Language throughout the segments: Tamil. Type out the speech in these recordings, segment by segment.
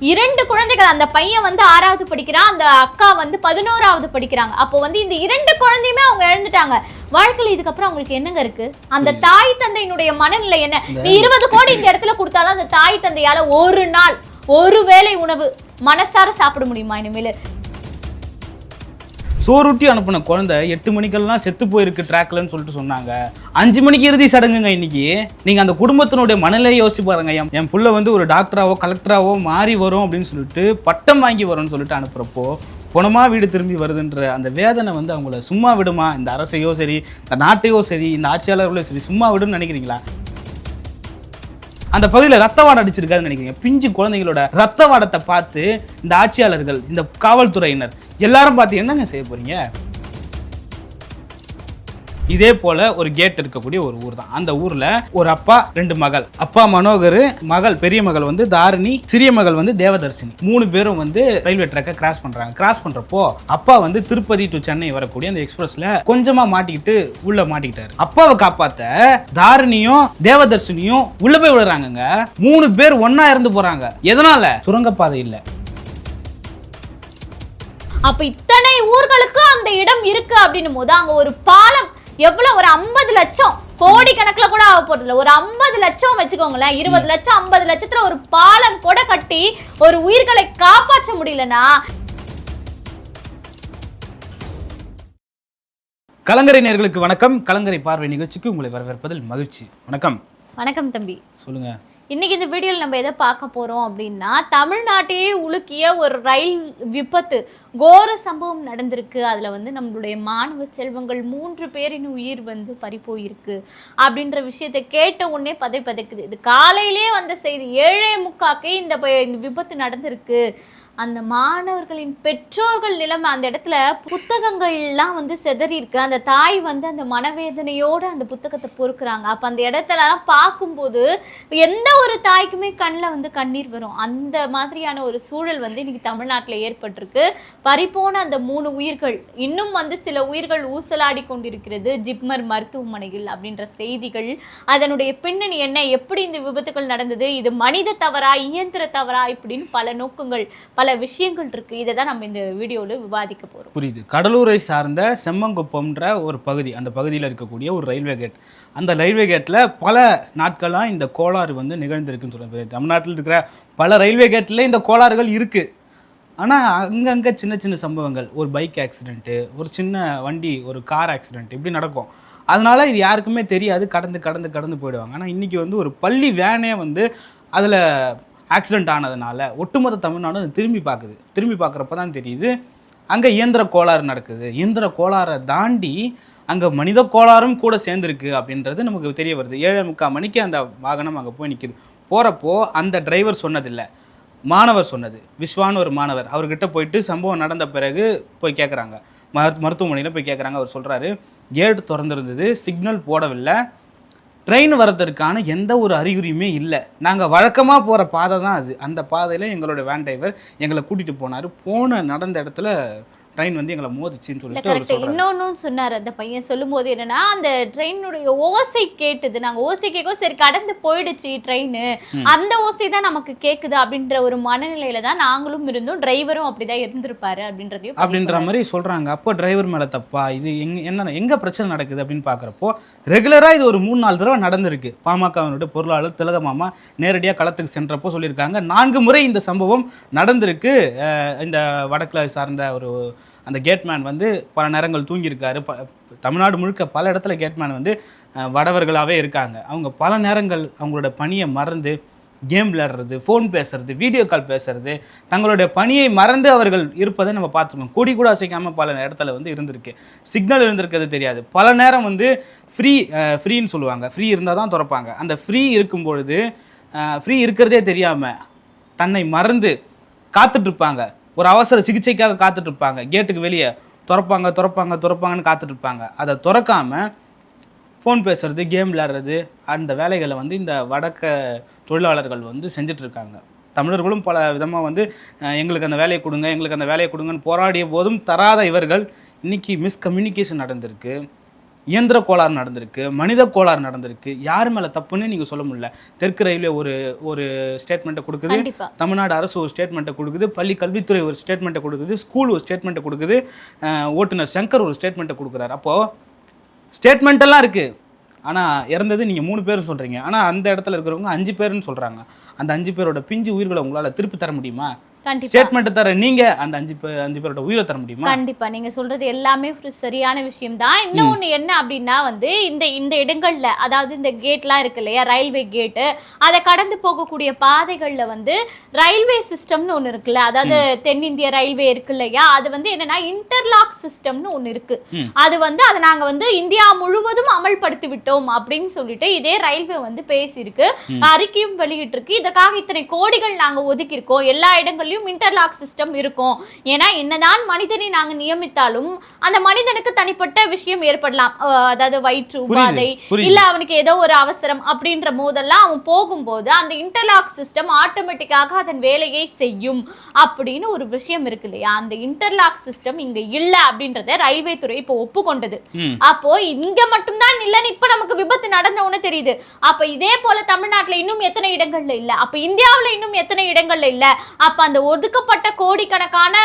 இரண்டு குழந்தைகள் அந்த பையன் வந்து ஆறாவது படிக்கிறான் அந்த அக்கா வந்து பதினோராவது படிக்கிறாங்க. அப்போ வந்து இந்த இரண்டு குழந்தையுமே அவங்க இழந்துட்டாங்க. வாழ்க்கையில் இதுக்கப்புறம் அவங்களுக்கு என்னங்க இருக்கு? அந்த தாய் தந்தையினுடைய மனநிலை என்ன? நீ இருபது கோடி இந்த இடத்துல கொடுத்தாலும் அந்த தாய் தந்தையால ஒரு நாள் ஒரு வேளை உணவு மனசார சாப்பிட முடியுமா இனிமேல்? சோறுட்டி அனுப்பின குழந்தை எட்டு மணிக்கெல்லாம் செத்து போயிருக்கு ட்ராக்லன்னு சொல்லிட்டு சொன்னாங்க. அஞ்சு மணிக்கு இறுதி சடங்குங்க இன்னைக்கு. நீங்க அந்த குடும்பத்தினுடைய மனநிலையை யோசிச்சு பாருங்க என் என் புள்ள வந்து ஒரு டாக்டராவோ கலெக்டராவோ மாறி வரும் அப்படின்னு சொல்லிட்டு பட்டம் வாங்கி வரும்னு சொல்லிட்டு அனுப்புறப்போ குணமா வீடு திரும்பி வருதுன்ற அந்த வேதனை வந்து அவங்கள சும்மா விடுமா? இந்த அரசையோ சரி இந்த நாட்டையோ சரி இந்த ஆட்சியாளர்களோ சரி சும்மா விடுன்னு நினைக்கிறீங்களா? அந்த பகுதியில் ரத்த வாடம் அடிச்சிருக்காதுன்னு நினைக்கிறீங்க. பிஞ்சு குழந்தைகளோட ரத்த வாடத்தை பார்த்து இந்த ஆட்சியாளர்கள் இந்த காவல்துறையினர் எல்லாரும் பார்த்து என்னங்க செய்ய போறீங்க? இதே போல ஒரு கேட் இருக்கக்கூடிய ஒரு ஊர் தான். அந்த ஊர்ல ஒரு அப்பா ரெண்டு மகள். அப்பா மனோகர் மகள் பெரிய மகள் வந்து தாரிணி சிறிய மகள் வந்து தேவதர்சினி மூணு பேரும் வந்து ரயில்வே ட்ராக்கை கிராஸ் பண்றாங்க. கிராஸ் பண்றப்போ அப்பா வந்து திருப்பதி டு சென்னை வரக்கூடிய அந்த எக்ஸ்பிரஸ்ல கொஞ்சமா மாட்டிக்கிட்டு உள்ள மாட்டிக்கிட்டாரு. அப்பாவை காப்பாத்த தாரிணியும் தேவதர்ஷினியும் உள்ள போய் விடுறாங்கங்க மூணு பேர் ஒன்றா இறந்து போறாங்க. எதனால? சுரங்கப்பாதை இல்ல. அப்ப இத்தனை ஊர்களுக்கு அந்த இடம் இருக்கு அப்படின்னும் போது அங்க ஒரு பாலம் எவ்வளவு ஒரு ஐம்பது லட்சம்? கோடி கணக்குல கூட ஆக போறது இல்ல ஒரு ஐம்பது லட்சம் வச்சுக்கோங்களேன். இருபது லட்சம் ஐம்பது லட்சத்துல ஒரு பாலம் கூட கட்டி ஒரு உயிர்களை காப்பாற்ற முடியலன்னா கலங்கரை நேர்களுக்கு வணக்கம். கலங்கரை பார்வை நிகழ்ச்சிக்கு உங்களை வரவேற்பதில் மகிழ்ச்சி. வணக்கம். வணக்கம் தம்பி. சொல்லுங்க. இன்றைக்கி இந்த வீடியோவில் நம்ம எதை பார்க்க போகிறோம் அப்படின்னா தமிழ்நாட்டையே உலுக்கிய ஒரு ரயில் விபத்து கோர சம்பவம் நடந்திருக்கு. அதில் வந்து நம்மளுடைய மாணவ செல்வங்கள் மூன்று பேரின் உயிர் வந்து பறிப்போயிருக்கு அப்படின்ற விஷயத்தை கேட்ட உடனே பதை பதைக்குது. இது காலையிலேயே வந்த செய்தி. ஏழே முக்காக்கே இந்த இந்த விபத்து நடந்திருக்கு. அந்த மாணவர்களின் பெற்றோர்கள் நிலைமை அந்த இடத்துல புத்தகங்கள்லாம் வந்து செதறி இருக்கு அந்த தாய் வந்து அந்த மனவேதனையோடு அந்த புத்தகத்தை பொறுக்கிறாங்க. அப்போ அந்த இடத்துலலாம் பார்க்கும்போது எந்த ஒரு தாய்க்குமே கண்ணில் வந்து கண்ணீர் வரும். அந்த மாதிரியான ஒரு சூழல் வந்து இன்னைக்கு தமிழ்நாட்டில் ஏற்பட்டிருக்கு. பறிப்போன அந்த மூணு உயிர்கள் இன்னும் வந்து சில உயிர்கள் ஊசலாடி கொண்டிருக்கிறது ஜிப்மர் மருத்துவமனையில் அப்படின்ற செய்திகள். அதனுடைய பின்னணி என்ன? எப்படி இந்த விபத்துகள் நடந்தது? இது மனித தவறா? இயந்திர தவறா? இப்படின்னு பல நோக்கங்கள் பல விஷயங்கள் இருக்கு. இதை தான் நம்ம இந்த வீடியோவில் விவாதிக்க போறோம். புரியுது. கடலூரை சார்ந்த செம்மங்குப்பம்ன்ற ஒரு பகுதி அந்த பகுதியில் இருக்கக்கூடிய ஒரு ரயில்வே கேட். அந்த ரயில்வே கேட்டில் பல நாட்களாக இந்த கோளாறு வந்து நிகழ்ந்திருக்குன்னு சொல்லுவாங்க தமிழ்நாட்டில் இருக்கிற பல ரயில்வே கேட்டில் இந்த கோளாறுகள் இருக்குது ஆனால் அங்கங்கே சின்ன சின்ன சம்பவங்கள். ஒரு பைக் ஆக்சிடெண்ட்டு ஒரு சின்ன வண்டி ஒரு கார் ஆக்சிடெண்ட் இப்படி நடக்கும். அதனால் இது யாருக்குமே தெரியாது. கடந்து கடந்து கடந்து போயிடுவாங்க. ஆனால் இன்றைக்கி வந்து ஒரு பள்ளி வேனே வந்து அதில் ஆக்சிடென்ட் ஆனதுனால ஒட்டுமொத்த தமிழ்நாடும் திரும்பி பார்க்குது. திரும்பி பார்க்குறப்ப தான் தெரியுது அங்கே இயந்திர கோளாறு நடக்குது. இயந்திர கோளாறை தாண்டி அங்கே மனித கோளாறும் கூட சேர்ந்துருக்கு அப்படின்றது நமக்கு தெரிய வருது. ஏழே முக்கால் மணிக்கு அந்த வாகனம் அங்கே போய் நிற்கிது போகிறப்போ அந்த டிரைவர் சொன்னதில்லை. மாணவர் சொன்னது. விஸ்வான்னு ஒரு மாணவர் அவர்கிட்ட போயிட்டு சம்பவம் நடந்த பிறகு போய் கேட்குறாங்க மருத் மருத்துவமனையில் போய் கேட்குறாங்க அவர் சொல்கிறாரு கேட் திறந்துருந்தது சிக்னல் போடவில்லை. ட்ரெயின் வரதற்கான எந்த ஒரு அறிகுறியுமே இல்லை. நாங்கள் வழக்கமாக போகிற பாதை தான் அது. அந்த பாதையில் எங்களோட வேன் டிரைவர் எங்களை கூட்டிகிட்டு போனார். போன நடந்த இடத்துல ட்ரெயின் வந்து எங்களை மோதிச்சின்னு சொல்லிட்டு இன்னொன்னும் சொன்னார் அந்த பையன் சொல்லும்போது என்னன்னா அந்த ட்ரெயினுடைய ஓசை கேட்டுது. நாங்க ஓசை கேட்கவும் சரி கடந்து போயிடுச்சு ட்ரெயின் அந்த ஓசை தான் நமக்கு கேக்குது அப்படின்ற ஒரு மனநிலையில தான் நாங்களும் இருந்தோம். டிரைவரும் அப்படிதான் இருந்திருப்பாரு அப்படின்றதையும் அப்படின்ற மாதிரி சொல்கிறாங்க அப்போ டிரைவர் மேலே தப்பா? இது எங் என்ன எங்கே பிரச்சனை நடக்குது அப்படின்னு பார்க்குறப்போ ரெகுலராக இது ஒரு மூணு நாலு தடவை நடந்திருக்கு. பாமகவினுடைய பொருளாளர் திலகமாமா நேரடியாக களத்துக்கு சென்றப்போ சொல்லியிருக்காங்க. நான்கு முறை இந்த சம்பவம் நடந்திருக்கு. இந்த வடக்கில் சார்ந்த ஒரு அந்த கேட்மேன் வந்து பல நேரங்கள் தூங்கியிருக்காரு. ப தமிழ்நாடு முழுக்க பல இடத்துல கேட்மேன் வந்து வடவர்களாகவே இருக்காங்க. அவங்க பல நேரங்கள் அவங்களோட பணியை மறந்து கேம் விளையாடுறது ஃபோன் பேசுறது வீடியோ கால் பேசுறது தங்களுடைய பணியை மறந்து அவர்கள் இருப்பதை நம்ம பார்த்துருக்கோம். கொடி கூட அசைக்காமல் பல இடத்துல வந்து இருந்திருக்கு. சிக்னல் இருந்திருக்கிறது தெரியாது. பல நேரம் வந்து ஃப்ரீ ஃப்ரீன்னு சொல்லுவாங்க. ஃப்ரீ இருந்தால் தான் திறப்பாங்க. அந்த ஃப்ரீ இருக்கும் பொழுது ஃப்ரீ இருக்கிறதே தெரியாமல் தன்னை மறந்து காத்துட்ருப்பாங்க ஒரு அவசர சிகிச்சைக்காக காத்துட்டு இருப்பாங்க கேட்டுக்கு வெளியே திறப்பாங்க திறப்பாங்க திறப்பாங்கன்னு காத்துட்டு இருப்பாங்க அதை திறக்காம ஃபோன் பேசுறது கேம் விளையாடுறது அந்த வேலைகளை வந்து இந்த வடக்க தொழிலாளர்கள் வந்து செஞ்சுட்டு இருக்காங்க தமிழர்களும் பல விதமாக வந்து எங்களுக்கு அந்த வேலையை கொடுங்க எங்களுக்கு அந்த வேலையை கொடுங்கன்னு போராடிய போதும் தராத இவர்கள் இன்னைக்கு மிஸ்கம்யூனிகேஷன் நடந்திருக்கு. இயந்திர கோளாறு நடந்திருக்கு மனித கோளாறு நடந்திருக்கு. யார் மேலே தப்புன்னு நீங்கள் சொல்ல முடியல. தெற்கு ரயில்வே ஒரு ஒரு ஸ்டேட்மெண்ட்டை கொடுக்குது. தமிழ்நாடு அரசு ஒரு ஸ்டேட்மெண்ட்டை கொடுக்குது. பள்ளி கல்வித்துறை ஒரு ஸ்டேட்மெண்ட்டை கொடுக்குது. ஸ்கூல் ஒரு ஸ்டேட்மெண்ட்டை கொடுக்குது. ஓட்டுநர் சங்கர் ஒரு ஸ்டேட்மெண்ட்டை கொடுக்குறாரு. அப்போது ஸ்டேட்மெண்ட் எல்லாம் இருக்குது ஆனால் இறந்தது நீங்கள் மூணு பேரும் சொல்கிறீங்க ஆனால் அந்த இடத்துல இருக்கிறவங்க அஞ்சு பேருன்னு சொல்கிறாங்க அந்த அஞ்சு பேரோட பிஞ்சு உயிர்களை உங்களால் திருப்பி தர முடியுமா? ஸ்டேட்மெண்ட் தர நீங்கள் அந்த அஞ்சு அஞ்சு பேரோட உயிரை தர முடியுமா? கண்டிப்பா. நீங்க சொல்றது எல்லாமே சரியான விஷயம் தான் இன்னொன்னு என்ன அப்படின்னா வந்து இந்த இந்த இடங்கள்ல அதாவது இந்த கேட்லாம் இருக்கு இல்லையா? ரயில்வே கேட்டு அதை கடந்து போகக்கூடிய பாதைகள்ல வந்து ரயில்வே சிஸ்டம்னு ஒண்ணு இருக்குல்ல? அதாவது தென்னிந்திய ரயில்வே இருக்கு இல்லையா? அது வந்து என்னன்னா இன்டர்லாக் சிஸ்டம்னு ஒண்ணு இருக்கு. அது வந்து அதை நாங்க வந்து இந்தியா முழுவதும் அமல்படுத்தி விட்டோம் அப்படின்னு சொல்லிட்டு இதே ரயில்வே வந்து பேசியிருக்கு. அறிக்கையும் வெளியிட்டிருக்கு. இதற்காக இத்தனை கோடிகள் நாங்க ஒதுக்கி இருக்கோம் எல்லா இடங்கள்லயும் இன்டர்லாக் சிஸ்டம் இருக்கும். ஏன்னா என்னதான் மனிதனை நாங்க நியமித்தாலும் அந்த மனிதனுக்கு தனிப்பட்ட விஷயம் ஏற்படலாம். அதாவது வயிற்று உபாதை இல்ல அவனுக்கு ஏதோ ஒரு அவசரம் அப்படின்ற போதெல்லாம் அவன் போகும்போது அந்த இன்டர்லாக் சிஸ்டம் ஆட்டோமேட்டிக்காக அதன் வேலையை செய்யும் அப்படின்னு ஒரு விஷயம் இருக்கு இல்லையா? அந்த இன்டர்லாக் சிஸ்டம் இங்க இல்ல அப்படின்றத ரயில்வே துறை இப்போ ஒப்புக்கொண்டது. அப்போ இங்க மட்டும்தான் இல்லைன்னு இப்ப நமக்கு விபத்து நடந்த உடனே தெரியுது. அப்ப இதே போல தமிழ்நாட்டுல இன்னும் எத்தனை இடங்கள்ல இல்ல? அப்ப இந்தியாவுல இன்னும் எத்தனை இடங்கள்ல இல்ல? அப்ப அந்த ஒதுக்கப்பட்ட கோடிக்கணக்கான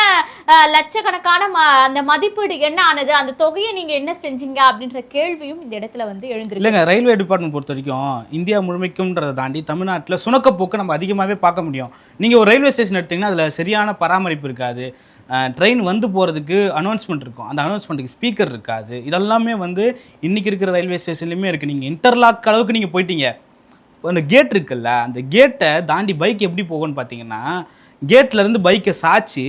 லட்சக்கணக்கான ம- அந்த மதிப்பீடு என்ன ஆனது? அந்த தொகையை நீங்க என்ன செஞ்சீங்க? அப்படின்ற கேள்வியும் இந்த இடத்துல வந்து எழுந்திருக்கு. இல்லைங்க ரயில்வே டிபார்ட்மெண்ட் பொறுத்த வரைக்கும் இந்தியா முழுமைக்கும்ன்றதை தாண்டி தமிழ்நாட்டில் சுணக்கப்போக்கு நம்ம அதிகமாகவே பார்க்க முடியும். நீங்கள் ஒரு ரயில்வே ஸ்டேஷன் எடுத்தீங்கன்னா அதில் சரியான பராமரிப்பு இருக்காது. ட்ரெயின் வந்து போகிறதுக்கு அனௌன்ஸ்மெண்ட் இருக்கும். அந்த அனௌன்ஸ்மெண்ட்டுக்கு ஸ்பீக்கர் இருக்காது. இதெல்லாமே வந்து இன்றைக்கி இருக்கிற ரயில்வே ஸ்டேஷன்லையுமே இருக்குது நீங்கள் இன்டர்லாக் அளவுக்கு நீங்கள் போயிட்டீங்க. அந்த கேட் இருக்குல்ல அந்த கேட்டை தாண்டி பைக் எப்படி போகும்னு பார்த்தீங்கன்னா கேட்லேருந்து பைக்கை சாய்ச்சி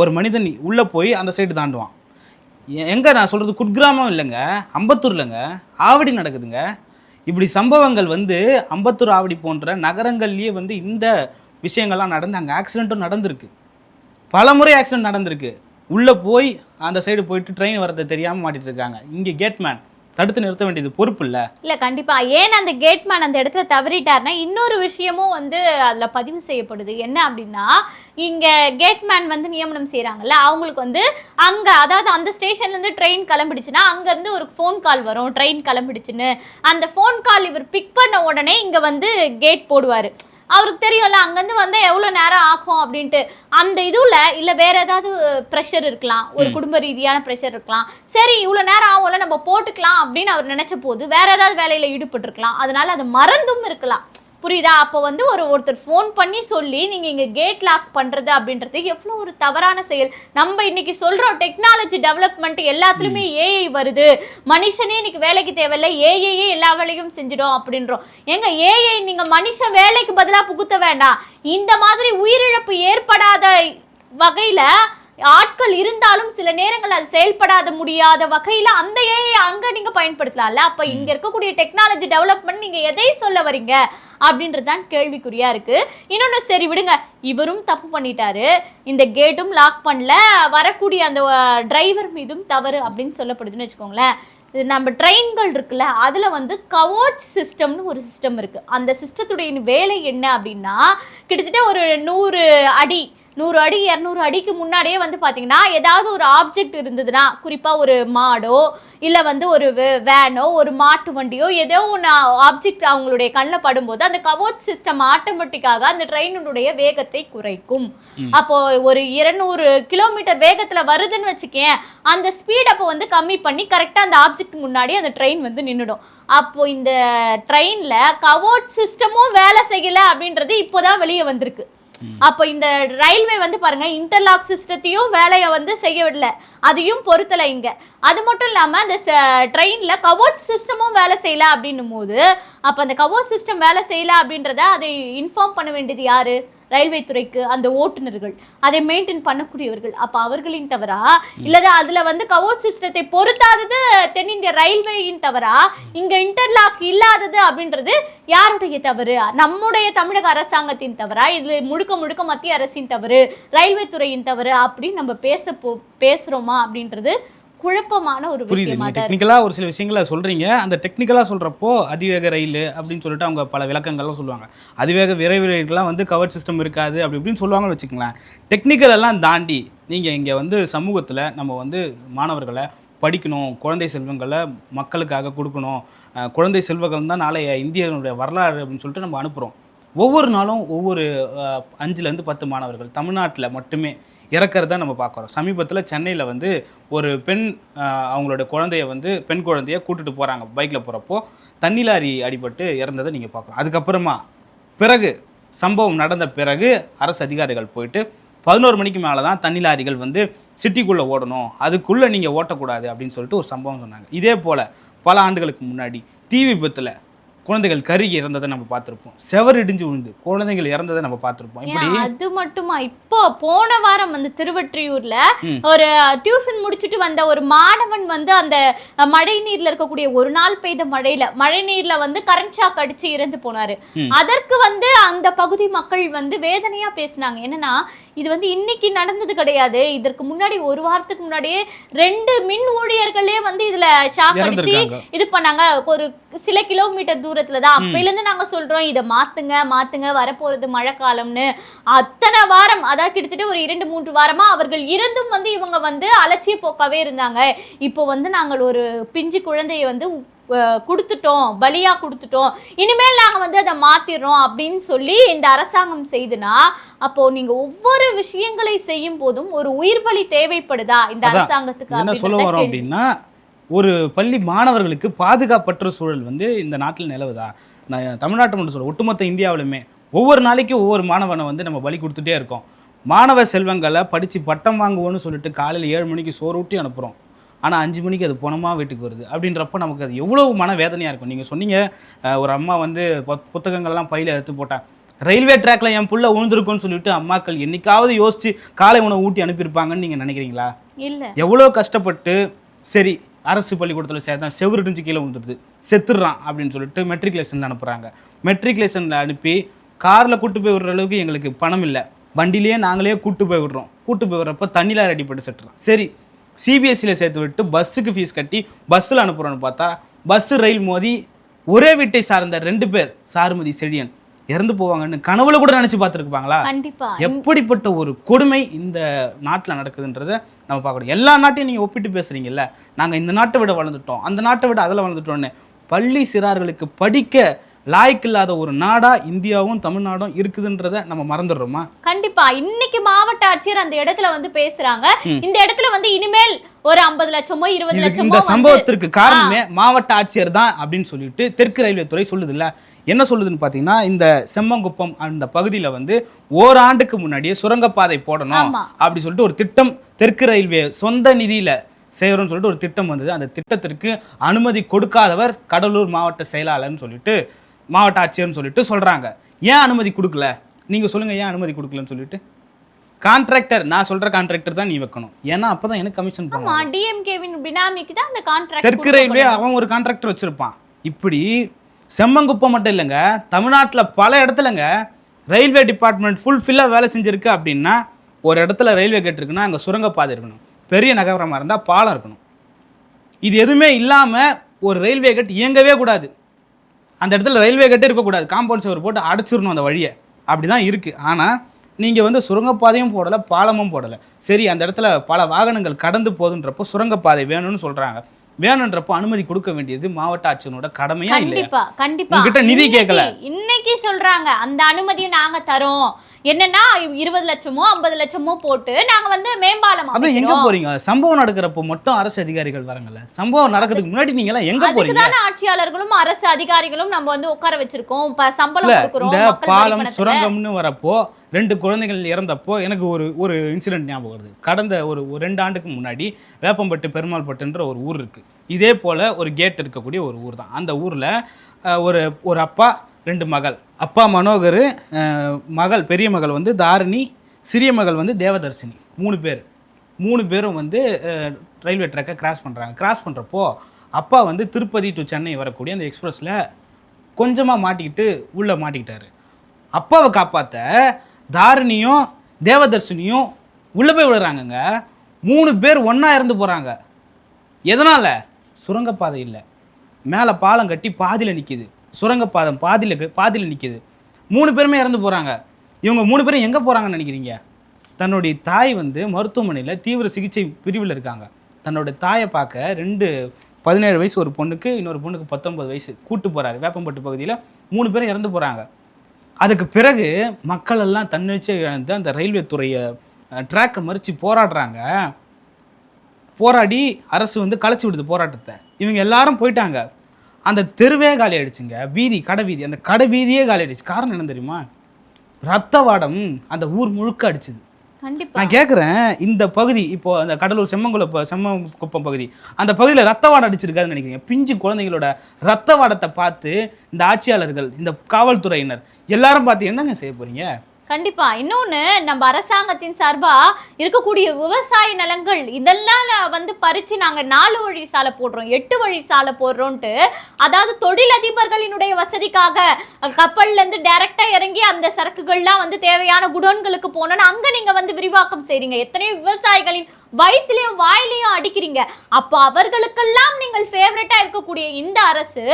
ஒரு மனிதன் உள்ளே போய் அந்த சைடு தாண்டுவான். எங்கே நான் சொல்கிறது குட்கிராமம் இல்லைங்க. அம்பத்தூர் இல்லைங்க ஆவடி நடக்குதுங்க. இப்படி சம்பவங்கள் வந்து அம்பத்தூர் ஆவடி போன்ற நகரங்கள்லேயே வந்து இந்த விஷயங்கள்லாம் நடந்து அங்கே ஆக்சிடெண்ட்டும் நடந்திருக்கு. பல முறை ஆக்சிடெண்ட் நடந்திருக்கு. உள்ளே போய் அந்த சைடு போயிட்டு ட்ரெயின் வரதை தெரியாமல் மாட்டிகிட்டு இருக்காங்க. இங்கே கேட்மேன் தடுத்து நிறுத்த வேண்டியது பொறுப்பு இல்லை. இல்ல கண்டிப்பா. ஏன் அந்த கேட்மேன் அந்த இடத்துல தவறிட்டார்னா இன்னொரு விஷயமும் வந்து அதுல பதிவு செய்யப்படுது. என்ன அப்படின்னா இங்க கேட்மேன் வந்து நியமனம் செய்றாங்கல்ல அவங்களுக்கு வந்து அங்க அதாவது அந்த ஸ்டேஷன்ல இருந்து ட்ரெயின் கிளம்பிடுச்சுன்னா அங்க இருந்து ஒரு ஃபோன் கால் வரும். ட்ரெயின் கிளம்பிடுச்சுன்னு. அந்த ஃபோன் கால் இவர் பிக் பண்ண உடனே இங்க வந்து கேட் போடுவாரு. அவருக்கு தெரியும்ல அங்கேருந்து வந்தால் எவ்வளோ நேரம் ஆகும் அப்படின்ட்டு. அந்த இதுல இல்லை வேற ஏதாவது ப்ரெஷர் இருக்கலாம். ஒரு குடும்ப ரீதியான ப்ரெஷர் இருக்கலாம். சரி இவ்வளோ நேரம் நம்ம போட்டுக்கலாம் அப்படின்னு அவர் நினைச்ச போது வேற ஏதாவது வேலையில் ஈடுபட்டிருக்கலாம். அதனால அது மறந்தும் இருக்கலாம். புரியுதா? அப்போ வந்து ஒரு ஒருத்தர் ஃபோன் பண்ணி சொல்லி நீங்கள் இங்கே கேட் லாக் பண்ணுறது அப்படின்றது எவ்வளோ ஒரு தவறான செயல். நம்ம இன்னைக்கு சொல்கிறோம் டெக்னாலஜி டெவலப்மெண்ட் எல்லாத்துலேயுமே ஏஐ வருது. மனுஷனே இன்னைக்கு வேலைக்கு தேவையில்லை. ஏஐயே எல்லா வேலையும் செஞ்சிடும் அப்படின்றோம். ஏங்க ஏஐ நீங்கள் மனுஷன் வேலைக்கு பதிலாக புகுத்த வேண்டாம். இந்த மாதிரி உயிரிழப்பு ஏற்படாத வகையில் ஆட்கள் இருந்தாலும் சில நேரங்கள் அது செயல்படாத முடியாத வகையில் அந்த ஏஐ அங்கே நீங்கள் பயன்படுத்தலாம்ல? அப்போ இங்கே இருக்கக்கூடிய டெக்னாலஜி டெவலப்மெண்ட் நீங்கள் எதை சொல்ல வரீங்க? அப்படின்றது தான் கேள்விக்குறியா இருக்கு. இன்னொன்று சரி விடுங்க. இவரும் தப்பு பண்ணிட்டாரு. இந்த கேட்டும் லாக் பண்ணல. வரக்கூடிய அந்த டிரைவர் மீதும் தவறு அப்படின்னு சொல்லப்படுதுன்னு வச்சுக்கோங்களேன். இது நம்ம ட்ரெயின்கள் இருக்குல்ல அதில் வந்து கவோச் சிஸ்டம்னு ஒரு சிஸ்டம் இருக்குது அந்த சிஸ்டத்துடைய வேலை என்ன அப்படின்னா கிட்டத்தட்ட ஒரு நூறு அடி நூறு அடி இரநூறு அடிக்கு முன்னாடியே வந்து பார்த்தீங்கன்னா ஏதாவது ஒரு ஆப்ஜெக்ட் இருந்ததுன்னா குறிப்பாக ஒரு மாடோ இல்லை வந்து ஒரு வேனோ ஒரு மாட்டு வண்டியோ ஏதோ ஒன்று ஆப்ஜெக்ட் அவங்களுடைய கண்ணில் படும்போது அந்த கவோச் சிஸ்டம் ஆட்டோமேட்டிக்காக அந்த ட்ரெயினுடைய வேகத்தை குறைக்கும். அப்போ ஒரு இருநூறு கிலோமீட்டர் வேகத்தில் வருதுன்னு வச்சுக்கேன் அந்த ஸ்பீட் அப்போ வந்து கம்மி பண்ணி கரெக்டாக அந்த ஆப்ஜெக்ட் முன்னாடி அந்த ட்ரெயின் வந்து நின்றுடும் அப்போ இந்த ட்ரெயினில் கவோட் சிஸ்டமும் வேலை செய்யலை அப்படின்றது இப்போதான் வெளியே வந்திருக்கு. அப்போ இந்த ரயில்வே வந்து பாருங்க இன்டர்லாக் சிஸ்டத்தையும் வேலையை வந்து செய்ய விடல. அதையும் பொருத்தலை இங்க. அது மட்டும் இல்லாம அந்த ட்ரெயின்ல கவோட் சிஸ்டமும் வேலை செய்யல அப்படின்னும் போது அப்ப அந்த கவோட் சிஸ்டம் வேலை செய்யல அப்படின்றத அதை இன்ஃபார்ம் பண்ண வேண்டியது யாரு? ரயில்வே துறைக்கு அந்த ஓட்டுநர்கள் அதை மெயின்டைன் பண்ணக்கூடியவர்கள். அப்ப அவர்களின் தவறா? இல்லது அதுல வந்து கவோட் சிஸ்டத்தை பொருத்தாதது தென்னிந்திய ரயில்வேயின் தவறா? இங்க இன்டர்லாக் இல்லாதது அப்படின்றது யாருடைய தவறு? நம்முடைய தமிழக அரசாங்கத்தின் தவறா? இது முழுக்க முழுக்க மத்திய அரசின் தவறு ரயில்வே துறையின் தவறு அப்படின்னு நம்ம பேச போ பேசுறோமா அப்படின்றது குழப்பமான ஒரு புரியுது. டெக்னிக்கலாக ஒரு சில விஷயங்களை சொல்கிறீங்க அந்த டெக்னிக்கலாக சொல்கிறப்போ அதிவேக ரயில் அப்படின்னு சொல்லிட்டு அவங்க பல விளக்கங்கள்லாம் சொல்லுவாங்க. அதிவேக விரைவு ரயில்கள்லாம் வந்து கவர் சிஸ்டம் இருக்காது அப்படி இப்படின்னு சொல்லுவாங்கன்னு வச்சுக்கங்களேன். டெக்னிக்கல் எல்லாம் தாண்டி நீங்கள் இங்கே வந்து சமூகத்தில் நம்ம வந்து மாணவர்களை படிக்கணும் குழந்தை செல்வங்களை மக்களுக்காக கொடுக்கணும். குழந்தை செல்வங்கள் தான் நாளைய இந்தியனுடைய வரலாறு அப்படின்னு சொல்லிட்டு நம்ம அனுப்புகிறோம் ஒவ்வொரு நாளும் ஒவ்வொரு அஞ்சுலேருந்து பத்து மாணவர்கள் தமிழ்நாட்டில் மட்டுமே இறக்கிறத நம்ம பார்க்குறோம் சமீபத்தில் சென்னையில் வந்து ஒரு பெண் அவங்களோட குழந்தைய வந்து பெண் குழந்தைய கூட்டிகிட்டு போகிறாங்க பைக்கில் போகிறப்போ தண்ணி லாரி அடிபட்டு இறந்ததை நீங்கள் பார்க்கலாம் அதுக்கப்புறமா பிறகு சம்பவம் நடந்த பிறகு அரசு அதிகாரிகள் போயிட்டு பதினோரு மணிக்கு மேலே தான் தண்ணி லாரிகள் வந்து சிட்டிக்குள்ளே ஓடணும் அதுக்குள்ளே நீங்கள் ஓட்டக்கூடாது அப்படின்னு சொல்லிட்டு ஒரு சம்பவம் சொன்னாங்க. இதே போல் பல ஆண்டுகளுக்கு முன்னாடி தீ விபத்தில் குழந்தைகள் கருகி இறந்ததை நம்ம பார்த்துருப்போம். செவர் இடிஞ்சு விழுந்து குழந்தைகள் இறந்ததை நம்ம பார்த்துருப்போம். இப்படி அது மட்டுமா? இப்போ போன வாரம் வந்து திருவொற்றியூர்ல. ஒரு டியூஷன் முடிச்சுட்டு வந்த ஒரு மாணவன் வந்து அந்த மழை நீர்ல இருக்கக்கூடிய ஒரு நாள் பெய்த மழையில மழை நீர்ல வந்து கரண்ட் ஷாக் அடிச்சு இறந்து போனாரு. அதற்கு வந்து அந்த பகுதி மக்கள் வந்து வேதனையா பேசினாங்க. என்னன்னா இது வந்து இன்னைக்கு நடந்தது கிடையாது. இதற்கு முன்னாடி ஒரு வாரத்துக்கு முன்னாடியே ரெண்டு மின் ஊழியர்களே வந்து இதுல ஷாக் அடிச்சு இது பண்ணாங்க. ஒரு சில கிலோமீட்டர் தூரத்துல தான் அப்பையில இருந்து நாங்க சொல்றோம் இதை மாத்துங்க மாத்துங்க வரப்போறது மழைக்காலம்னு அத்தனை வாரம் அதாவது கிட்டத்தட்ட ஒரு இரண்டு மூன்று வாரமா அவர்கள் இருந்தும் வந்து இவங்க வந்து அலட்சிய போக்காவே இருந்தாங்க. இப்போ வந்து நாங்கள் ஒரு பிஞ்சு குழந்தையை வந்து கொடுத்துட்டோம் பலியா கொடுத்துட்டோம். இனிமேல் நாங்க வந்து அதை மாத்திடுறோம் அப்படின்னு சொல்லி இந்த அரசாங்கம் செய்துனா அப்போ நீங்க ஒவ்வொரு விஷயங்களை செய்யும் போதும் ஒரு உயிர் பலி தேவைப்படுதா? இந்த. அரசாங்கத்துக்கு என்ன சொல்ல வரோம். அப்படின்னா ஒரு பள்ளி மாணவர்களுக்கு பாதுகாப்பற்ற சூழல் வந்து இந்த நாட்டில் நிலவுதா? நான் தமிழ்நாட்டு மட்டும் சொல்ல ஒட்டுமொத்த இந்தியாவிலுமே ஒவ்வொரு நாளைக்கும் ஒவ்வொரு மாணவனை வந்து நம்ம பலி கொடுத்துட்டே இருக்கோம். மாணவ செல்வங்களை படித்து பட்டம் வாங்குவோன்னு சொல்லிட்டு காலையில் ஏழு மணிக்கு சோறு ஊட்டி அனுப்புகிறோம் ஆனால் அஞ்சு மணிக்கு அது பணமாக வீட்டுக்கு வருது? அப்படின்றப்ப நமக்கு அது எவ்வளவு மன வேதனையாக இருக்கும். நீங்கள் சொன்னீங்க ஒரு அம்மா வந்து புத்- புத்தகங்கள்லாம் பையில எடுத்து போட்டாங்க ரயில்வே ட்ராக்ல என் புள்ள உழுந்திருக்கும்னு சொல்லிட்டு அம்மாக்கள் என்னைக்காவது யோசிச்சு காலை உணவு ஊட்டி அனுப்பியிருப்பாங்கன்னு நீங்கள் நினைக்கிறீங்களா? இல்ல. எவ்வளோ கஷ்டப்பட்டு சரி அரசு பள்ளிக்கூடத்தில் சேர்த்தா செவ்வறு இடிஞ்சு கீழே விழுந்துருது செத்துடுறான் அப்படின்னு சொல்லிட்டு மெட்ரிகுலேஷன் அனுப்புகிறாங்க மெட்ரிகுலேஷனில் அனுப்பி காரில் கூட்டு போய் விடுற அளவுக்கு எங்களுக்கு பணம் இல்லை. வண்டிலேயே நாங்களே கூட்டு போய் விடுறோம். கூட்டு போய் விடுறப்ப தண்ணியில் ரெடிப்பட்டு செட்டுறோம் சரி சிபிஎஸ்சியில் சேர்த்து விட்டு பஸ்ஸுக்கு ஃபீஸ் கட்டி பஸ்ஸில் அனுப்புகிறோன்னு பார்த்தா பஸ்ஸு ரயில் மோதி ஒரே வீட்டை சார்ந்த ரெண்டு பேர் சாருமதி செழியன் இறந்து போவாங்கன்னு கனவுல கூட நினச்சி பார்த்துருப்பாங்களா? கண்டிப்பா. எப்படிப்பட்ட ஒரு கொடுமை இந்த நாட்டில் நடக்குதுன்றத நம்ம பார்க்கணும். எல்லா நாட்டையும் நீங்கள் ஒப்பிட்டு பேசுறீங்கல்ல? நாங்கள் இந்த நாட்டை விட வளர்ந்துட்டோம் அந்த நாட்டை விட அதில் வளர்ந்துட்டோன்னு பள்ளி சிறார்களுக்கு படிக்க லாய்க்கில்லாத ஒரு நாடா இந்தியாவும் தமிழ்நாடும் இருக்குதுன்றத நம்ம மறந்துடுறோமா? கண்டிப்பா. இன்னைக்கு மாவட்ட ஆட்சியர் அந்த இடத்துல வந்து பேசுறாங்க. இந்த இடத்துல வந்து இனிமேல் ஒரு ஐம்பது லட்சமோ இருபது லட்சமோ இந்த சம்பவத்திற்கு காரணமே மாவட்ட ஆட்சியர் தான் அப்படின்னு சொல்லிட்டு தெற்கு ரயில்வே துறை சொல்லுதுல்ல. என்ன சொல்லுதுன்னு பார்த்தீங்கன்னா இந்த செம்மங்குப்பம் அந்த பகுதியில் வந்து ஓராண்டுக்கு முன்னாடியே சுரங்கப்பாதை போடணும். அப்படி சொல்லிட்டு ஒரு திட்டம் தெற்கு ரயில்வே சொந்த நிதியில செய்யறோம்னு சொல்லிட்டு ஒரு திட்டம் வந்தது. அந்த திட்டத்திற்கு அனுமதி கொடுக்காதவர் கடலூர் மாவட்ட செயலாளர்னு சொல்லிட்டு மாவட்ட ஆட்சியர்னு சொல்லிட்டு சொல்றாங்க. ஏன் அனுமதி கொடுக்கல? நீங்க சொல்லுங்க ஏன் அனுமதி கொடுக்கலன்னு சொல்லிட்டு. கான்ட்ராக்டர் நான் சொல்ற கான்ட்ராக்டர் தான் நீ வைக்கணும். ஏன்னா அப்பதான் எனக்கு கமிஷன் பண்ணுவாங்க டிஎம்கேவின் பினாமிக்கு தான் அந்த கான்ட்ராக்ட் தெற்கு ரயில்வே அவன் ஒரு கான்ட்ராக்டர் வச்சிருப்பான். இப்படி செம்மங்குப்பம் மட்டும் இல்லைங்க. தமிழ்நாட்டில் பல இடத்துலங்க ரயில்வே டிபார்ட்மெண்ட் ஃபுல்ஃபில்லாக வேலை செஞ்சுருக்கு அப்படின்னா ஒரு இடத்துல ரயில்வே கேட் இருக்குன்னா அங்கே சுரங்கப்பாதை இருக்கணும். பெரிய நகரமாக இருந்தால் பாலம் இருக்கணும். இது எதுவுமே இல்லாமல் ஒரு ரயில்வே கேட் இயங்கவே கூடாது. அந்த இடத்துல ரயில்வே கேட்டே இருக்கக்கூடாது. காம்பவுண்ட் சுவர் போட்டு அடைச்சிடணும் அந்த வழியை. அப்படி தான் இருக்குது ஆனால் நீங்கள் வந்து சுரங்கப்பாதையும் போடலை பாலமும் போடலை. சரி அந்த இடத்துல பல வாகனங்கள் கடந்து போகுதுன்றப்போ சுரங்கப்பாதை வேணும்னு சொல்கிறாங்க வேணுன்றப்போ அனுமதி கொடுக்க வேண்டியது மாவட்ட ஆட்சியரோட கடமையா கண்டிப்பா கண்டிப்பா. உங்ககிட்ட நிதி கேட்கல. இன்னைக்கு சொல்றாங்க அந்த அனுமதியை நாங்க தரோம். என்னன்னா இருபது லட்சமோ ஐம்பது லட்சமோ போட்டு நாங்க வந்து மேம்பாலம் அதான் எங்க. போறீங்க? சம்பவம் நடக்கிறப்போ மட்டும் அரசு அதிகாரிகள் வராங்கல்ல சம்பவம் நடக்கிறதுக்கு முன்னாடி நீங்க எல்லாம் எங்க போறீங்க? தானே ஆட்சியாளர்களும் அரசு அதிகாரிகளும் நம்ம வந்து உட்கார வச்சிருக்கோம். சம்பளம் கொடுக்குறோம் பாலம். சுரங்கம்னு வரப்போ ரெண்டு குழந்தைகள் இறந்தப்போ எனக்கு ஒரு ஒரு இன்சிடென்ட் ஞாபகம் வருது. கடந்த ஒரு ஒரு ரெண்டு ஆண்டுக்கு முன்னாடி வேப்பம்பட்டு பெருமாள்பட்டுன்ற ஒரு ஊர் இருக்குது இதே போல் ஒரு கேட் இருக்கக்கூடிய ஒரு ஊர் தான். அந்த ஊரில் ஒரு ஒரு அப்பா ரெண்டு மகள். அப்பா மனோகர் மகள் பெரிய மகள் வந்து தாரிணி சிறிய மகள் வந்து தேவதர்சினி. மூணு பேர். மூணு பேரும் வந்து ரயில்வே ட்ராக்கை கிராஸ் பண்ணுறாங்க கிராஸ் பண்ணுறப்போ அப்பா வந்து திருப்பதி டு சென்னை வரக்கூடிய அந்த எக்ஸ்பிரஸில் கொஞ்சமாக மாட்டிக்கிட்டு உள்ளே மாட்டிக்கிட்டாரு. அப்பாவை காப்பாற்ற தாரிணியும் தேவதர்ஷினியும் உள்ளே போய் விடுறாங்கங்க மூணு பேர் ஒன்றா இறந்து போகிறாங்க எதனால்? சுரங்கப்பாதை இல்லை. மேலே பாலம் கட்டி பாதியில் நிற்கிது சுரங்கப்பாதம் பாதியில் பாதியில் நிற்கிது மூணு பேருமே இறந்து போகிறாங்க இவங்க மூணு பேரும் எங்கே போகிறாங்கன்னு நினைக்கிறீங்க? தன்னுடைய தாய் வந்து மருத்துவமனையில் தீவிர சிகிச்சை பிரிவில் இருக்காங்க. தன்னோட தாயை பார்க்க ரெண்டு பதினேழு வயசு ஒரு பொண்ணுக்கு இன்னொரு பொண்ணுக்கு பத்தொன்பது வயசு கூட்டு போகிறாரு வேப்பம்பட்டு பகுதியில் மூணு பேரும் இறந்து போகிறாங்க அதுக்கு பிறகு மக்கள் எல்லாம் தன்னிச்சை இழந்து அந்த ரயில்வே துறையை ட்ராக்கை மறித்து போராடுறாங்க. போராடி அரசு வந்து கலைச்சி விடுது போராட்டத்தை. இவங்க எல்லாரும் போயிட்டாங்க. அந்த தெருவே காலி ஆயிடுச்சுங்க. வீதி கடை வீதி. அந்த கடை வீதியே காலி ஆயிடுச்சு. காரணம் என்ன தெரியுமா? ரத்த வாடம் அந்த ஊர் முழுக்க அடிச்சுது. நான் கேட்குறேன் இந்த பகுதி இப்போ அந்த கடலூர் செம்மங்குளம் ப- செம்மங்குப்பம் பகுதி அந்த பகுதியில் ரத்த வாடம் அடிச்சிருக்காதுன்னு நினைக்கிறீங்க? பிஞ்சு குழந்தைங்களோட ரத்த வாடத்தை பார்த்து இந்த ஆட்சியாளர்கள் இந்த காவல்துறையினர் எல்லாரும் பார்த்து என்னங்க செய்ய போறீங்க? கண்டிப்பா. இன்னொன்று நம்ம அரசாங்கத்தின் சார்பா இருக்கக்கூடிய விவசாய நிலங்கள் இதெல்லாம் நான் வந்து பறிச்சு நாங்க நாலு வழி சாலை போடுறோம். எட்டு வழி சாலை போடுறோம்ட்டு அதாவது தொழிலதிபர்களினுடைய வசதிக்காக கப்பல்லேருந்து கப்பல்ல இருந்து டைரக்டா இறங்கி அந்த சரக்குகள்லாம் வந்து தேவையான குடோன்களுக்கு போனோன்னு அங்க நீங்க வந்து விரிவாக்கம் செய்றீங்க. எத்தனையோ விவசாயிகளின் வயிற்றுலையும் வாயிலையும் அடிக்கிறீங்க. அப்போ அவர்களுக்கெல்லாம் நீங்கள் ஃபேவரட்டாக இருக்கக்கூடிய இந்த அரசு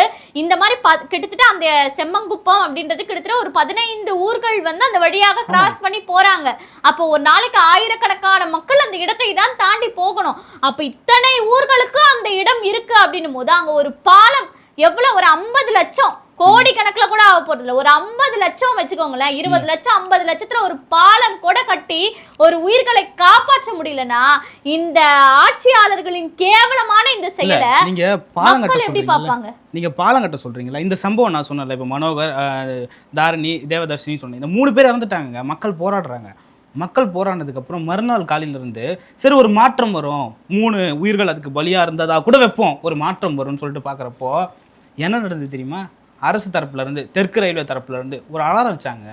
இந்த மாதிரி ப கிட்டத்தட்ட அந்த செம்மங்குப்பம் அப்படின்றது கிட்டத்தட்ட ஒரு பதினைந்து ஊர்கள் வந்து அந்த வழியாக கிராஸ் பண்ணி போறாங்க. அப்போ ஒரு நாளைக்கு ஆயிரக்கணக்கான மக்கள் அந்த இடத்தை தான் தாண்டி போகணும். அப்போ இத்தனை ஊர்களுக்கு அந்த இடம் இருக்கு அப்படின்னும் போது அங்க ஒரு பாலம் எவ்வளவு? ஒரு ஐம்பது லட்சம். கோடி கணக்குல கூட ஆக போறது இல்ல. ஒரு ஐம்பது லட்சம் வச்சுக்கோங்களேன். இருபது லட்சம் ஐம்பது லட்சத்துல ஒரு பாலம் கூட கட்டி ஒரு உயிர்களை காப்பாற்ற முடியலனா இந்த ஆட்சியாளர்களின் கேவலமான இந்த செயலை நீங்க பாலம் கட்ட எப்படி பார்ப்பாங்க? நீங்க பாலம் கட்ட சொல்றீங்களா இந்த சம்பவம் நான் சொன்னேன்ல இப்போ மனோகர் தாரணி தேவதர்ஷினி சொன்னேன். இந்த மூணு பேர் இறந்துட்டாங்க மக்கள் போராடுறாங்க. மக்கள் போராடினதுக்கு அப்புறம் மறுநாள் காலையில இருந்து சரி ஒரு மாற்றம் வரும். மூணு உயிர்கள் அதுக்கு பலியா இருந்ததா கூட வைப்போம். ஒரு மாற்றம் வரும்னு சொல்லிட்டு பார்க்குறப்போ என்ன நடந்தது தெரியுமா? அரசு தரப்புலேருந்து தெற்கு ரயில்வே தரப்புலேருந்து ஒரு அலாரம் வச்சாங்க.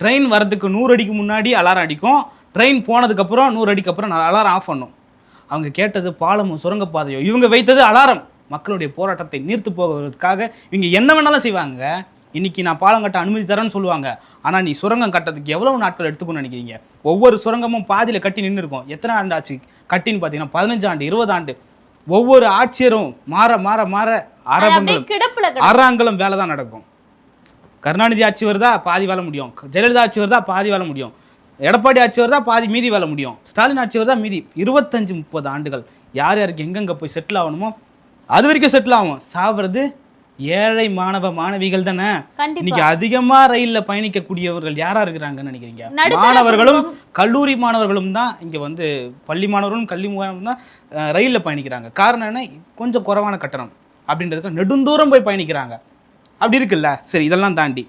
ட்ரெயின் வரதுக்கு நூறு அடிக்கு முன்னாடி அலாரம் அடிக்கும். ட்ரெயின் போனதுக்கப்புறம் நூறு அடிக்கு அப்புறம் அலாரம் ஆஃப் பண்ணும். அவங்க கேட்டது பாலமும் சுரங்கப்பாதையோ இவங்க வைத்தது அலாரம். மக்களுடைய போராட்டத்தை நீர்த்து போவதற்காக இவங்க என்ன வேணாலும் செய்வாங்க. இன்றைக்கி நான் பாலம் கட்ட அனுமதி தரேன்னு சொல்லுவாங்க. ஆனால் நீ சுரங்கம் கட்டுறதுக்கு எவ்வளவு நாட்கள் எடுத்துக்கணும்னு நினைக்கிறீங்க? ஒவ்வொரு சுரங்கமும் பாதியில் கட்டி நின்று இருக்கும். எத்தனை ஆண்டு ஆச்சு கட்டின்னு பார்த்தீங்கன்னா பதினஞ்சு ஆண்டு இருபது ஆண்டு. ஒவ்வொரு ஆட்சியரும் மாற மாற மாற ஆரம்பங்களும் கிடப்புல கிடக்கு. அறாங்கலம் வேலை தான் நடக்கும். கருணாநிதி ஆட்சி வருதா பாதி வேலை முடியும். ஜெயலலிதா ஆட்சி வருதா பாதி வேலை முடியும். எடப்பாடி ஆட்சி வருதா பாதி மீதி வேலை முடியும். ஸ்டாலின் ஆட்சி வருதா மீதி. இருபத்தஞ்சு முப்பது ஆண்டுகள். யார் யாருக்கு எங்கெங்கே போய் செட்டில் ஆகணுமோ அது வரைக்கும் செட்டில் ஆகும். சாவறது ஏழை மாணவ மாணவிகள் தானே. இன்னைக்கு அதிகமா ரயில்ல பயணிக்கக்கூடியவர்கள் யாரா இருக்கிறாங்கன்னு நினைக்கிறீங்க? மாணவர்களும். கல்லூரி மாணவர்களும் தான் இங்க வந்து பள்ளி மாணவர்களும் கல்வி மாணவர்களும் தான் ரயில்ல பயணிக்கிறாங்க. காரணம் என்ன? கொஞ்சம் குறைவான கட்டணம். அப்படின்றதுக்கு நெடுந்தூரம் போய் பயணிக்கிறாங்க. அப்படி இருக்குல்ல? சரி இதெல்லாம் தாண்டி.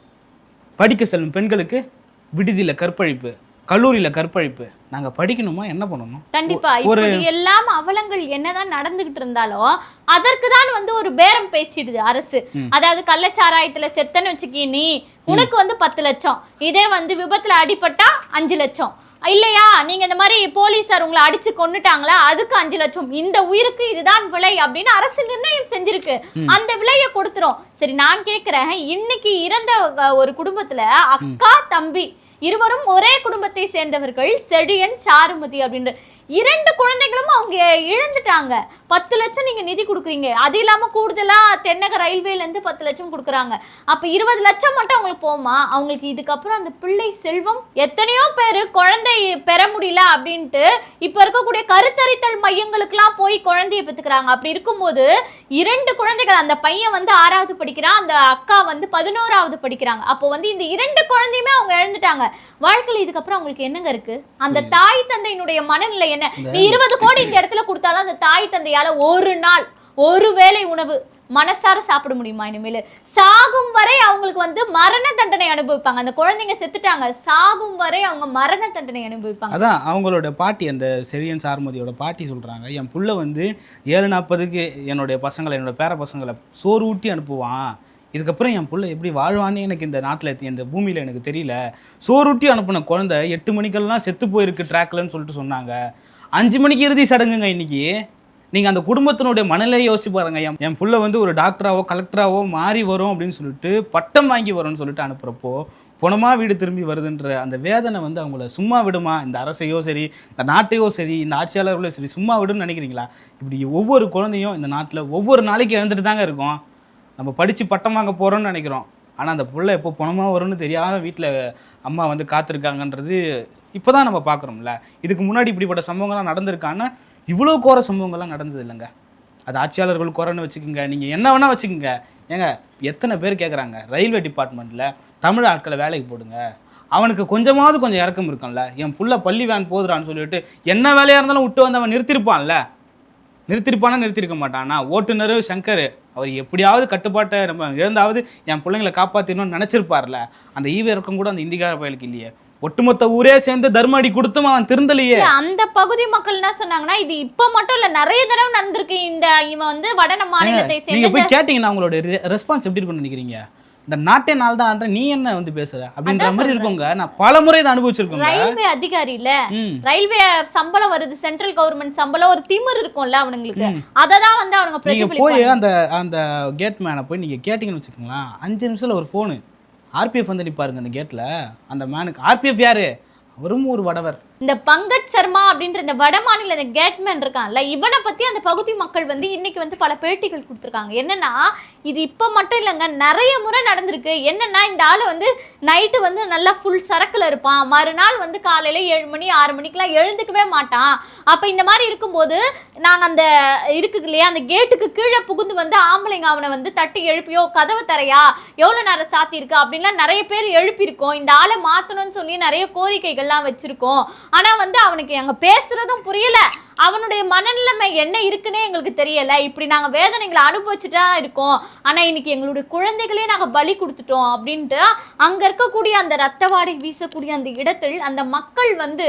படிக்க செல்லும் பெண்களுக்கு விடுதியில கற்பழிப்பு கல்லூரியில கற்பழிப்பு. நாங்க படிக்கணுமா? என்ன பண்ணணும்? கண்டிப்பா. ஒரு- எல்லாம் அவலங்கள் என்னதான் நடந்துகிட்டு இருந்தாலும் அதற்கு தான் வந்து ஒரு பேரம் பேசிடுது அரசு. அதாவது கள்ளச்சாராயத்துல செத்தன்னு வச்சுக்கி நீ உனக்கு வந்து பத்து லட்சம். இதே வந்து விபத்துல அடிபட்டா அஞ்சு லட்சம். இல்லையா? நீங்க இந்த மாதிரி போலீசார் உங்களை அடிச்சு கொன்னுட்டாங்களா? அதுக்கு அஞ்சு லட்சம். இந்த உயிருக்கு இதுதான் விலை அப்படின்னு அரசு நிர்ணயம் செஞ்சிருக்கு. அந்த விலையை கொடுத்துரும். சரி நான் கேக்குறேன். இன்னைக்கு இறந்த ஒரு குடும்பத்துல அக்கா தம்பி இருவரும் ஒரே குடும்பத்தை சேர்ந்தவர்கள் செழியன் சாருமதி அப்படின்ற இரண்டு குழந்தைகளும் அவங்க இழந்துட்டாங்க. பத்து லட்சம் நீங்க நிதி கொடுக்குறீங்க. அது இல்லாம கூடுதலா தென்னக ரயில்வேல இருந்து பத்து லட்சம் கொடுக்குறாங்க. அப்ப இருபது லட்சம் மட்டும் அவங்களுக்கு போமா அவங்களுக்கு இதுக்கப்புறம் அந்த பிள்ளை செல்வம் எத்தனையோ பேர் குழந்தை பெற முடியல அப்படின்ட்டு இப்ப இருக்கக்கூடிய கருத்தரித்தல் மையங்களுக்கெல்லாம் போய் குழந்தைய பெத்துக்கிறாங்க அப்படி இருக்கும்போது இரண்டு குழந்தைகள் அந்த பையன் வந்து ஆறாவது படிக்கிறான் அந்த அக்கா வந்து பதினோராவது படிக்கிறாங்க. அப்போ வந்து இந்த இரண்டு குழந்தையுமே அவங்க இழந்துட்டாங்க. வாழ்க்கையில் இதுக்கப்புறம் அவங்களுக்கு என்னங்க இருக்கு? அந்த தாய் தந்தையினுடைய மனநிலை என்ன? நீ இருபது கோடி இந்த இடத்துல கொடுத்தாலும் அந்த தாய் தந்தையால ஒரு நாள் ஒரு வேளை உணவு மனசார சாப்பிட முடியுமா இனிமேல்? சாகும் வரை அவங்களுக்கு வந்து மரண தண்டனை அனுபவிப்பாங்க. அந்த குழந்தைங்க செத்துட்டாங்க. சாகும் வரை அவங்க மரண தண்டனை அனுபவிப்பாங்க. அதான் அவங்களோட பாட்டி அந்த செரியன் சார்மதியோட பாட்டி சொல்கிறாங்க என் புள்ள வந்து ஏழு நாற்பதுக்கு என்னுடைய பசங்களை என்னோட பேர பசங்களை சோறு ஊட்டி அனுப்புவான். இதுக்கப்புறம் என் புள்ள எப்படி வாழ்வான்னு எனக்கு இந்த நாட்டில் இந்த பூமியில் எனக்கு தெரியல. சோறு ஊட்டி அனுப்புன குழந்தை எட்டு மணிக்கெல்லாம் செத்து போயிருக்கு ட்ராக்லன்னு சொல்லிட்டு சொன்னாங்க. அஞ்சு மணிக்கு இறுதி சடங்குங்க இன்னைக்கு. நீங்கள் அந்த குடும்பத்தினுடைய மனநிலையை யோசிச்சு பாருங்க என் என் வந்து ஒரு டாக்டராவோ கலெக்டராவோ மாறி வரும் அப்படின்னு சொல்லிட்டு பட்டம் வாங்கி வரும்னு சொல்லிட்டு அனுப்புகிறப்போ புனமா வீடு திரும்பி வருதுன்ற அந்த வேதனை வந்து அவங்கள சும்மா விடுமா? இந்த அரசையோ சரி இந்த நாட்டையோ சரி இந்த ஆட்சியாளர்களோ சரி சும்மா விடுன்னு நினைக்கிறீங்களா? இப்படி ஒவ்வொரு குழந்தையும் இந்த நாட்டில் ஒவ்வொரு நாளைக்கு இழந்துட்டு தாங்க இருக்கும். நம்ம படித்து பட்டம் வாங்க போகிறோம்னு நினைக்கிறோம். ஆனால் அந்த பிள்ளை எப்போ பணமா வரும்னு தெரியாத வீட்டில் அம்மா வந்து காத்திருக்காங்கன்றது இப்போ தான் நம்ம பார்க்குறோம்ல இதுக்கு முன்னாடி இப்படிப்பட்ட சம்பவங்கள்லாம் நடந்திருக்கான்னா இவ்வளோ கோர சம்பவங்கள்லாம் நடந்தது இல்லைங்க. அது ஆட்சியாளர்கள் குறைன்னு வச்சுக்கோங்க. நீங்கள் என்ன வேணால் வச்சுக்கோங்க. ஏங்க எத்தனை பேர் கேட்குறாங்க ரயில்வே டிபார்ட்மெண்ட்டில் தமிழ் ஆட்களை வேலைக்கு போடுங்க. அவனுக்கு கொஞ்சமாவது கொஞ்சம் இறக்கம் இருக்கும்ல. என் புள்ள பள்ளி வேன் போதுறான்னு சொல்லிட்டு என்ன வேலையாக இருந்தாலும் விட்டு வந்து அவன் நிறுத்திருப்பான்ல. நிறுத்திருப்பானா நிறுத்திருக்க மாட்டானா? ஓட்டுநர் சங்கர் அவர் எப்படியாவது கட்டுப்பாட்டை நம்ம இழந்தாவது என் பிள்ளைங்களை காப்பாற்றணும்னு நினச்சிருப்பார்ல. அந்த ஈவ இறக்கம் கூட அந்த இந்திக்கார பயலுக்கு இல்லையே. ஒட்டுமொத்த ஊரே சேர்ந்து தர்ம அடி கொடுத்தும் அவன் திருந்தலையே. அந்த பகுதி மக்கள் என்ன சொன்னாங்கன்னா இது இப்ப மட்டும் இல்ல நிறைய தடவை நடந்திருக்கு. இந்த இவன் வந்து வட மாநிலத்தை நீங்க சேர்ந்த போய் கேட்டீங்கன்னா அவங்களோட ரெஸ்பான்ஸ் எப்படி இருக்கும்னு நினைக்கிறீங்க? இந்த நாட்டே நாள் தான் நீ என்ன வந்து பேசுற? அப்படின்ற மாதிரி இருக்குங்க. நான் பல முறை இதை அனுபவிச்சிருக்கோங்க. ரயில்வே அதிகாரி இல்ல ரயில்வே சம்பளம் வருது சென்ட்ரல் கவர்மெண்ட் சம்பளம் ஒரு திமிர் இருக்கும்ல அவனுங்களுக்கு. அததான் வந்து அவனுங்க நீங்க போய் அந்த அந்த கேட் மேனை போய் நீங்க கேட்டீங்கன்னு வச்சுக்கோங்களேன் அஞ்சு நிமிஷத்துல ஒரு ஃபோனு ஆர்பிஎஃப் வந்து நிப்பாருங்க அந்த கேட்ல அந்த மேனுக்கு ஆர்பிஎஃப் யாரு? அவரும் ஒரு வடவர். இந்த பங்கஜ் சர்மா அப்படின்ற இந்த வட மாநில இந்த கேட்மேன் இருக்கான்ல இவனை பற்றி அந்த பகுதி மக்கள் வந்து இன்னைக்கு வந்து பல பேட்டிகள் கொடுத்துருக்காங்க. என்னன்னா இது இப்போ மட்டும் இல்லைங்க நிறைய முறை நடந்திருக்கு. என்னன்னா இந்த ஆள் வந்து நைட்டு வந்து நல்லா ஃபுல் சரக்கில் இருப்பான். மறுநாள் வந்து காலையில் ஏழு மணி ஆறு மணிக்கெலாம் எழுந்துக்கவே மாட்டான். அப்போ இந்த மாதிரி இருக்கும்போது நாங்கள் அந்த இருக்கு இல்லையா அந்த கேட்டுக்கு கீழே புகுந்து வந்து ஆம்பளைங்க அவனை வந்து தட்டி எழுப்பியோ கதவை தரையா எவ்வளோ நேரம் சாத்தியிருக்கு அப்படின்லாம் நிறைய பேர் எழுப்பியிருக்கோம். இந்த ஆளை மாற்றணும்னு சொல்லி நிறைய கோரிக்கைகள்லாம் வச்சுருக்கோம். ஆனால் வந்து அவனுக்கு அங்கே பேசுகிறதும் புரியல. அவனுடைய மனநிலைமை என்ன இருக்குன்னே எங்களுக்கு தெரியல. இப்படி நாங்கள் வேதனைகளை அனுபவிச்சுட்டு தான் இருக்கோம். ஆனால் இன்னைக்கு எங்களுடைய குழந்தைகளே நாங்கள் பலி கொடுத்துட்டோம் அப்படின்ட்டு அங்கே இருக்கக்கூடிய அந்த ரத்த வாடை வீசக்கூடிய அந்த இடத்தில் அந்த மக்கள் வந்து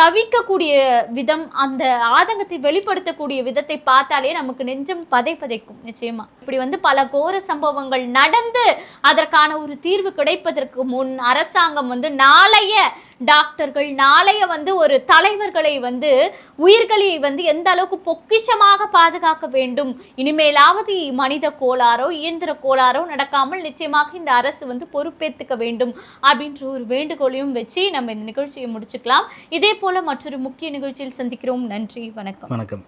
தவிக்கக்கூடிய விதம் அந்த ஆதங்கத்தை வெளிப்படுத்தக்கூடிய விதத்தை பார்த்தாலே நமக்கு நெஞ்சம் பதை பதைக்கும். நிச்சயமா. இப்படி வந்து பல கோர சம்பவங்கள் நடந்து அதற்கான ஒரு தீர்வு கிடைப்பதற்கு முன் அரசாங்கம் வந்து நாளைய டாக்டர்கள் நாளைய வந்து ஒரு தலைவர்களை வந்து உயிர்களை வந்து எந்த அளவுக்கு பொக்கிஷமாக பாதுகாக்க வேண்டும்? இனிமேலாவது மனித கோளாறோ இயந்திர கோளாறோ நடக்காமல் நிச்சயமாக இந்த அரசு வந்து பொறுப்பேற்றுக்க வேண்டும் அப்படின்ற ஒரு வேண்டுகோளையும் வச்சு நம்ம இந்த நிகழ்ச்சியை முடிச்சுக்கலாம். இதே போல மற்றொரு முக்கிய நிகழ்ச்சியில் சந்திக்கிறோம். நன்றி வணக்கம். வணக்கம்.